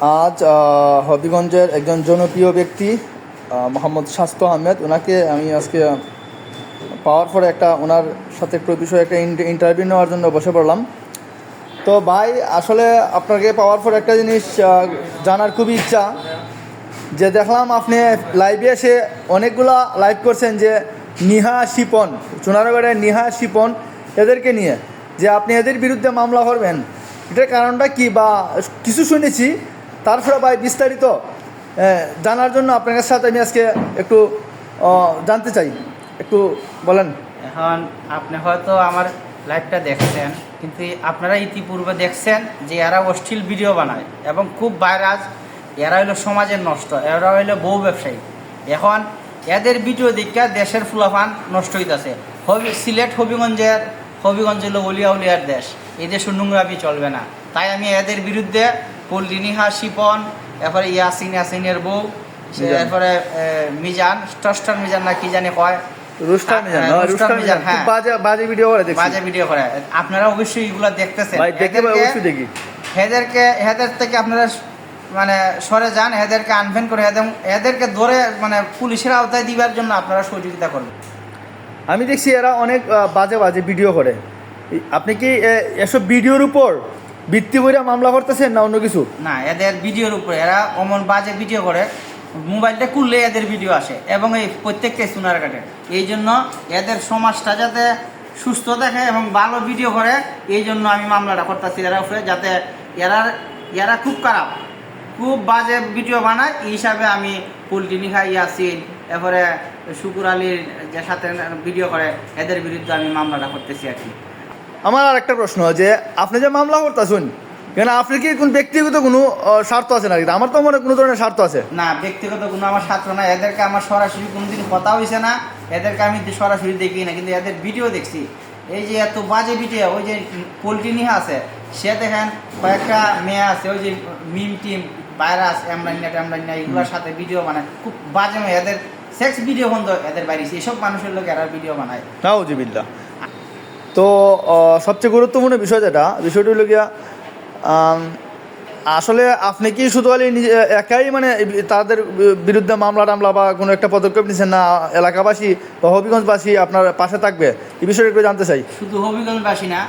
আজ হবিগঞ্জের একজন জনপ্রিয় ব্যক্তি মোহাম্মদ শাস্ত আহমেদ। ওনাকে আমি আজকে পাওয়ার পরে একটা ওনার সাথে একটু বিষয়ে একটা ইন্টারভিউ নেওয়ার জন্য বসে পড়লাম। তো ভাই, আসলে আপনাকে পাওয়ার পর একটা জিনিস জানার খুবই ইচ্ছা, যে দেখলাম আপনি লাইভে এসে অনেকগুলা লাইভ করছেন যে নিহা শিপন, চুনারগড়ের নিহা শিপন এদেরকে নিয়ে, যে আপনি এদের বিরুদ্ধে মামলা করবেন। এটার কারণটা কি বা কিছু শুনেছি তারপরে ভাই বিস্তারিত জানার জন্য আপনার সাথে আমি আজকে একটু জানতে চাই। একটু বলেন। এখন আপনি হয়তো আমার লাইভটা দেখছেন, কিন্তু আপনারা ইতিপূর্বে দেখছেন যে এরা অশ্লীল ভিডিও বানায় এবং খুব ভাইরাস। এরা হইল সমাজের নষ্ট, এরা হইল বউ ব্যবসায়ী। এখন এদের ভিডিও দেখা দেশের ফুলাফান নষ্ট হইতেছে। হবি, সিলেট হবিগঞ্জের, হবিগঞ্জ হলো উলিয়া উলিয়ার দেশ। এই দেশে নোংরামি চলবে না। তাই আমি এদের বিরুদ্ধে পল্লিনিহা শিপন এরপরে ইয়াসিন ইয়াসিনের বউ এরপরে মিজান স্টস্টার মিজান না কি জানি কয়? হ্যাঁ, বাজে ভিডিও করে বাজে ভিডিও করে। আপনারা অবশ্যই এগুলো দেখতেছেন। দেখি থেকে আপনারা মানে সরে যান এদেরকে আনভেন করে এদেরকে ধরে মানে পুলিশের আওতায় দিবার জন্য আপনারা সহযোগিতা করবেন। আমি দেখছি এরা অনেক বাজে বাজে ভিডিও করে। আপনি কি এসব ভিডিওর উপর ভিত্তি করে মামলা করতেছেন না অন্য কিছু? না, এদের ভিডিওর উপরে, এরা অমন বাজে ভিডিও করে মোবাইলটা খুললে এদের ভিডিও আসে, এবং এই প্রত্যেককে সোনার কাটে এই জন্য এদের সমাজটা যাতে সুস্থ দেখে এবং ভালো ভিডিও করে, এই জন্য আমি মামলাটা করতেছি এরা উপরে, যাতে এরা এরা খুব খারাপ। খুব বাজে ভিডিও বানায়, এই হিসাবে আমি পুলটিনিখা ইয়াসিন, এরপরে শুকুর আলীর যে সাথে ভিডিও করে, এদের বিরুদ্ধে আমি মামলাটা করতেছি আর কি। আমার আর একটা প্রশ্ন যে আপনি যে মামলা করতেছেন কেন আপনার কি কোন ব্যক্তিগত কোনো স্বার্থ আছে নাকি? আমার তো মনে কোনো ধরনের স্বার্থ আছে। না ব্যক্তিগত কোনো আমার স্বার্থ না এদেরকে আমার সরাসরি কোনোদিন কথা হয়েছে না। এদেরকে আমি সরাসরি দেখি না কিন্তু এদের ভিডিও দেখছি। এই যে এত বাজে ভিডিও ওই যে পোলট্রি নিয়ে আছে সে দেখেন কয়েকটা মেয়ে আছে ওই যে মিম টিম ভাইরাস এমলাইনা ট্যামলাইনা এগুলোর সাথে ভিডিও বানায়। খুব বাজে মেয়ে এদের সেক্স ভিডিও বন্ধ এদের বাইরে এসব মানুষের লোক এরা ভিডিও বানায়। নাউজিবিল্লা তো সবচেয়ে গুরুত্বপূর্ণ বিষয় যেটা, বিষয়টি হলো গিয়া আসলে আপনি কি শুধু খালি নিজে একাই মানে তাদের বিরুদ্ধে মামলা টামলা বা কোনো একটা পদক্ষেপ নিচ্ছেন না? এলাকাবাসী বা হবিগঞ্জবাসী আপনার পাশে থাকবে? এই বিষয়টা একটু জানতে চাই। শুধু হবিগঞ্জবাসী না,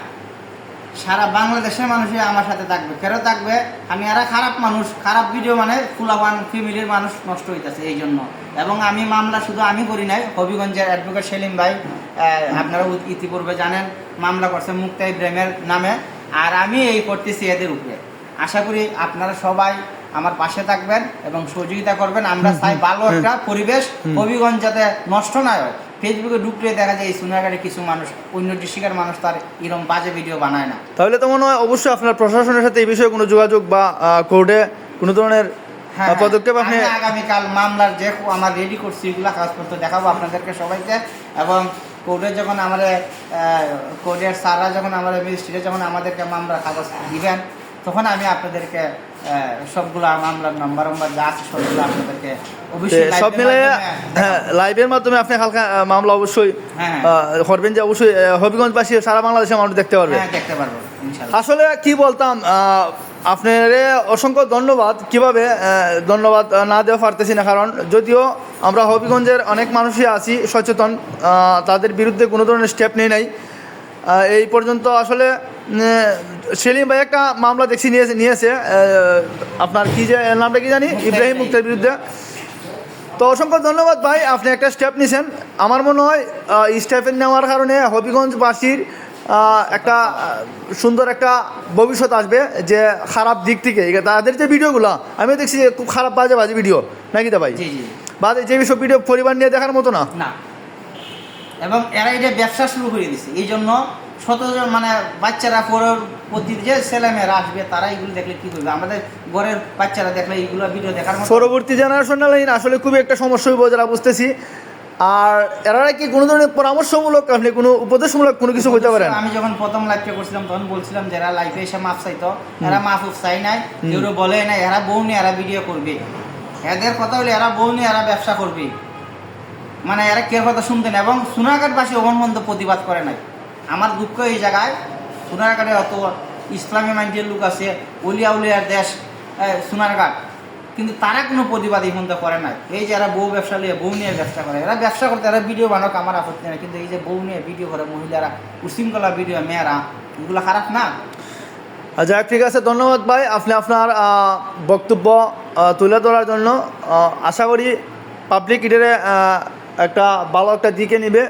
সারা বাংলাদেশের মানুষই আমার সাথে থাকবে। কেন থাকবে? আমি এরা খারাপ মানুষ, খারাপ ভিডিও মানে ফুলাবান ফ্যামিলির মানুষ নষ্ট হইতেছে এই জন্য এবং আমি মামলা শুধু আমি করি নাই, হবিগঞ্জের অ্যাডভোকেট সেলিম ভাই আপনারা ইতিপূর্বে জানেন মামলা করছে মুক্তা ইব্রাহিমের নামে আর আমি এই করতেছি এদের উপরে। আশা করি আপনারা সবাই আমার পাশে থাকবেন এবং সহযোগিতা করবেন। আমরা চাই ভালো একটা পরিবেশ হবিগঞ্জ যাতে নষ্ট না হয়। ফেসবুকে ঢুকলে দেখা যায় এই সোনাগাড়ি কিছু মানুষ অন্য ডিস্ট্রিক্টের মানুষ তার এরকম বাজে ভিডিও বানায় না। তাহলে তো মনে হয় অবশ্যই আপনার প্রশাসনের সাথে এই বিষয়ে কোনো যোগাযোগ বা কোর্টে কোনো ধরনের হ্যাঁ, পদক্ষেপ আপনি আগামীকাল মামলার যে আমার রেডি করছি এগুলো কাগজপত্র দেখাবো আপনাদেরকে সবাইকে। এবং কোর্টে যখন আমাদের কোর্টের স্যাররা যখন আমাদের ম্যাজিস্ট্রেটে যখন আমাদেরকে মামলার কাগজ দিবেন তখন আমি আপনাদেরকে সবগুলা মামলার নাম্বার নাম্বার যা আছে সবগুলো আপনাদেরকে অবশ্যই সব মিলে হ্যাঁ লাইভের মাধ্যমে আপনি হালকা মামলা অবশ্যই হ্যাঁ। করবেন যে অবশ্যই হবিগঞ্জবাসী সারা বাংলাদেশে মানুষ দেখতে পারবে। হ্যাঁ দেখতে পারব আসলে কি বলতাম আহ, আপনার অসংখ্য ধন্যবাদ। কীভাবে ধন্যবাদ না দেওয়া পারতেছি না কারণ যদিও আমরা হবিগঞ্জের অনেক মানুষই আছি সচেতন তাদের বিরুদ্ধে কোনো ধরনের স্টেপ নেই নাই। এই পর্যন্ত আসলে সেলিম ভাই একটা মামলা দেখছি নিয়েছে নিয়েছে আপনার কি যে নামটা কি জানি? ইব্রাহিম মুক্তের বিরুদ্ধে। তো অসংখ্য ধন্যবাদ ভাই আপনি একটা স্টেপ নিয়েছেন আমার মনে হয় এই স্টেপের নেওয়ার কারণে হবিগঞ্জবাসীর একটা সুন্দর একটা ভবিষ্যৎ আসবে যে খারাপ দিক থেকে। তাদের যে ভিডিওগুলো আমিও দেখছি যে খুব খারাপ বাজে বাজে ভিডিও। নাকি দা ভাই? জি জি। বাজে যে সব ভিডিও পরিবার নিয়ে দেখার মতো না? না। এবং এরা এটা ব্যবসা শুরু করে দিছে। এই জন্য শতজন মানে বাচ্চারা পরবর্তী যে ছেলেমেয়েরা আসবে তারা এগুলো দেখলে কি করবে? আমাদের ঘরের বাচ্চারা দেখলে এইগুলো ভিডিও দেখার মতো পরবর্তী জেনারেশনাল লাইন আসলে খুবই একটা সমস্যা হইব যারা বুঝতেছি। আর এরা কি কোনো ধরনের পরামর্শমূলক আপনি কোনো উপদেশমূলক কোনো কিছু বলতে পারেন? আমি যখন প্রথম লাইভটা করছিলাম তখন বলছিলাম যারা লাইফে এসে মাফ চাইতো। এরা মাফ চাই নাই। কেউ বলে না এরা বউ নিয়ে এরা ভিডিও করবে। এদের কথা হলে এরা বউ নিয়ে এরা ব্যবসা করবে। মানে এরা কেউ কথা শুনতেন এবং সোনারঘাটবাসী অবনবন্ধ প্রতিবাদ করে নাই। আমার দুঃখ এই জায়গায় সোনারঘাটে অত ইসলামী মাইন্ডের লোক আছে উলিয়া উলিয়ার দেশ সোনারঘাট কিন্তু তারা কোনো প্রতিবাদ এই পর্যন্ত করে না এই যারা বউ ব্যবসা নিয়ে বউ নিয়ে ব্যবসা করে এরা ব্যবসা করতে এরা ভিডিও বানাক আমার আপত্তি নেই। কিন্তু এই যে বউ নিয়ে ভিডিও করে মহিলারা উশৃঙ্খলা ভিডিও মেয়েরা এগুলো খারাপ না? আহ, যাক ঠিক আছে ধন্যবাদ ভাই। আপনি আপনার বক্তব্য তুলে ধরার জন্য আশা করি পাবলিক এটারে একটা ভালো একটা দিকে নিবে।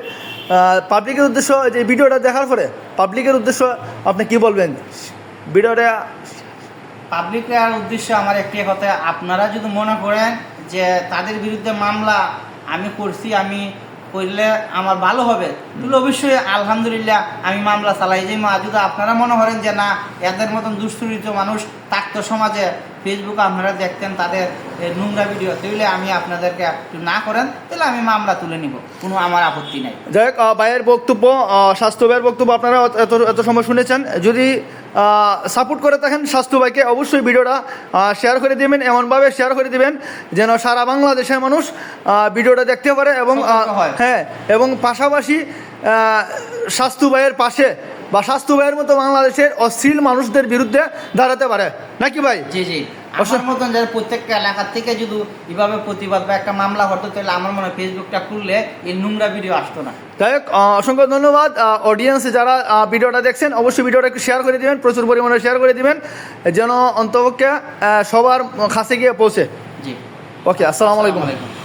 পাবলিকের উদ্দেশ্য যে ভিডিওটা দেখার পরে পাবলিকের উদ্দেশ্য আপনি কি বলবেন? ভিডিওটা পাবলিকের উদ্দেশ্য আমার একটি কথা, আপনারা যদি মনে করেন যে তাদের বিরুদ্ধে মামলা আমি করছি, আমি করলে আমার ভালো হবে, তাহলে অবশ্যই আলহামদুলিল্লাহ আমি মামলা চালাই যে মা যদি আপনারা মনে করেন যে না, এদের মতন দুশ্চরিত মানুষ থাকতো সমাজে ফেসবুকে আপনারা দেখতেন তাদের নোংরা ভিডিও তাহলে আমি আপনাদেরকে একটু না করেন, তাহলে আমি মামলা তুলে নিব। কোনো আমার আপত্তি নাই। যাই হোক ভাইয়ের বক্তব্য স্বাস্থ্য বক্তব্য আপনারা এত এত সময় শুনেছেন। যদি সাপোর্ট করে থাকেন স্বাস্থ্য ভাইকে অবশ্যই ভিডিওটা শেয়ার করে দিবেন এমনভাবে শেয়ার করে দিবেন যেন সারা বাংলাদেশের মানুষ ভিডিওটা দেখতে পারে এবং হয়। এবং পাশাপাশি স্বাস্থ্য ভাইয়ের পাশে বা স্বাস্থ্য ভাইয়ের মতো বাংলাদেশের অশ্লীল মানুষদের বিরুদ্ধে দাঁড়াতে পারে। নাকি ভাই? জি জি। আমার মতন যারা প্রত্যেকটা এলাকার থেকে যদি এভাবে প্রতিবাদ বা একটা মামলা হতো তাহলে আমার মনে হয় ফেসবুকটা খুললে এই নোংরা ভিডিও আসতো না। যাই হোক অসংখ্য ধন্যবাদ। অডিয়েন্স যারা ভিডিওটা দেখছেন অবশ্যই ভিডিওটা একটু শেয়ার করে দিবেন প্রচুর পরিমাণে শেয়ার করে দিবেন। যেন অন্তপক্ষে সবার কাছে গিয়ে পৌঁছে। জি। ওকে আসসালামু আলাইকুম। আসসালামু আলাইকুম।